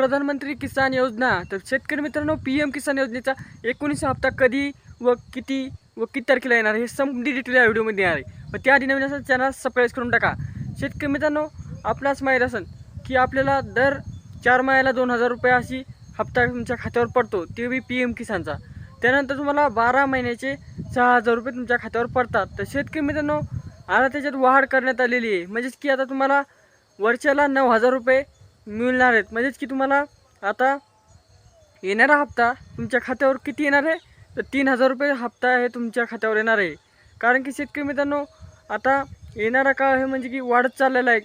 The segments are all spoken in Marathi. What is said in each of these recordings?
प्रधानमंत्री किसान योजना. तर शेतकरी मित्रांनो पी एम किसान योजनेचा एकोणीस हप्ता कधी व किती व किती तारखेला येणार हे संपूर्ण डिटेल या व्हिडिओमध्ये येणार आहे. व त्याआधी नवीन असेल चॅनल सबस्क्राईब करून टाका. शेतकरी मित्रांनो आपणास माहीत असेल की आपल्याला दर चार महिन्याला दोन हजार रुपये अशी हप्ता तुमच्या खात्यावर पडतो ते बी पी एम किसानचा. त्यानंतर तुम्हाला बारा महिन्याचे सहा हजार रुपये तुमच्या खात्यावर पडतात. तर शेतकरी मित्रांनो आता त्याच्यात वाढ करण्यात आलेली आहे. म्हणजेच की आता तुम्हाला वर्षाला नऊ हजार रुपये मिळणार आहेत. म्हणजेच की तुम्हाला आता येणारा हप्ता तुमच्या खात्यावर किती येणार आहे? तर तीन हजार रुपये हप्ता हे तुमच्या खात्यावर येणार आहे. कारण की शेतकरी मित्रांनो आता येणारा काळ हे म्हणजे की वाढत चाललेला आहे.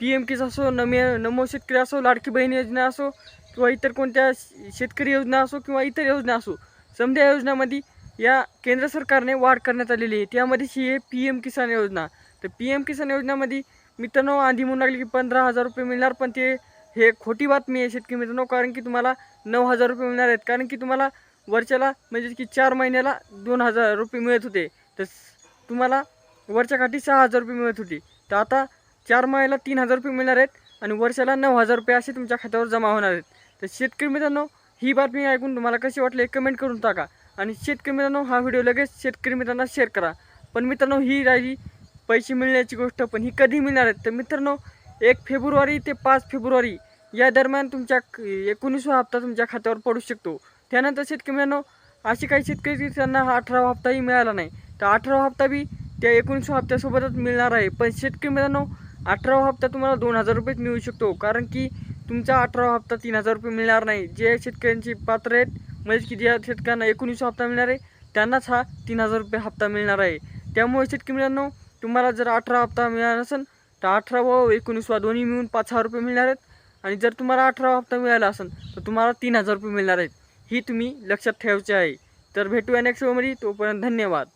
पी एम किस असो नमे नमो शेतकरी असो लाडकी बहीण योजना असो किंवा इतर कोणत्या शेतकरी योजना असो किंवा इतर योजना असो समजा योजनामध्ये या केंद्र सरकारने वाढ करण्यात आलेली आहे. त्यामध्ये ही आहे पी एम किसान योजना. तर पी एम किसान योजनामध्ये मित्रांनो आधी म्हणून लागले की पंधरा हजार रुपये मिळणार पण ते हे खोटी बातमी आहे शेतकरी मित्रांनो कारण की तुम्हाला नऊ हजार रुपये मिळणार आहेत. कारण की तुम्हाला वर्षाला म्हणजे की चार महिन्याला दोन हजार रुपये मिळत होते. तर तुम्हाला वरच्या काठी सहा हजार रुपये मिळत होती. तर आता चार महिन्याला तीन हजार रुपये मिळणार आहेत आणि वर्षाला नऊ हजार रुपये असे तुमच्या खात्यावर जमा होणार आहेत. तर शेतकरी मित्रांनो ही बातमी ऐकून तुम्हाला कशी वाटली कमेंट करून टाका. आणि शेतकरी मित्रांनो हा व्हिडिओ लगेच शेतकरी मित्रांना शेअर करा. पण मित्रांनो ही राहिली पैसे मिळण्याची गोष्ट पण ही कधी मिळणार आहेत तर मित्रांनो एक फेब्रुवारी ते पाच फेब्रुवारी या दरम्यान तुमच्या एकोणीसवा हप्ता तुमच्या खात्यावर पडू शकतो. त्यानंतर शेतकरी मित्रांनो असे काही शेतकरी त्यांना हा अठरावा हप्ताही मिळाला नाही. तर अठरावा हप्ता बी त्या एकोणीसवा हप्त्यासोबतच मिळणार आहे. पण शेतकरी मित्रांनो अठरावा हप्ता तुम्हाला दोन हजार रुपयेच मिळू शकतो. कारण की तुमचा अठरावा हप्ता तीन हजार रुपये मिळणार नाही. जे शेतकऱ्यांची पात्र आहेत म्हणजे की ज्या शेतकऱ्यांना एकोणीसवा हप्ता मिळणार आहे त्यांनाच हा तीन हजार रुपये हप्ता मिळणार आहे. त्यामुळे शेतकरी मित्रांनो तुम्हाला जर अठरा हप्ता मिळाला असेल तर अठरा व एकोणीसवा दोन्ही मिळून पाच हजार रुपये मिळणार आहेत. आणि जर तुम्हाला अठरा हप्ता मिळाला असेल तर तुम्हाला तीन हजार रुपये मिळणार आहेत. ही तुम्ही लक्षात ठेवायची आहे. तर भेटूया नेक्स्ट शोमध्ये तोपर्यंत धन्यवाद.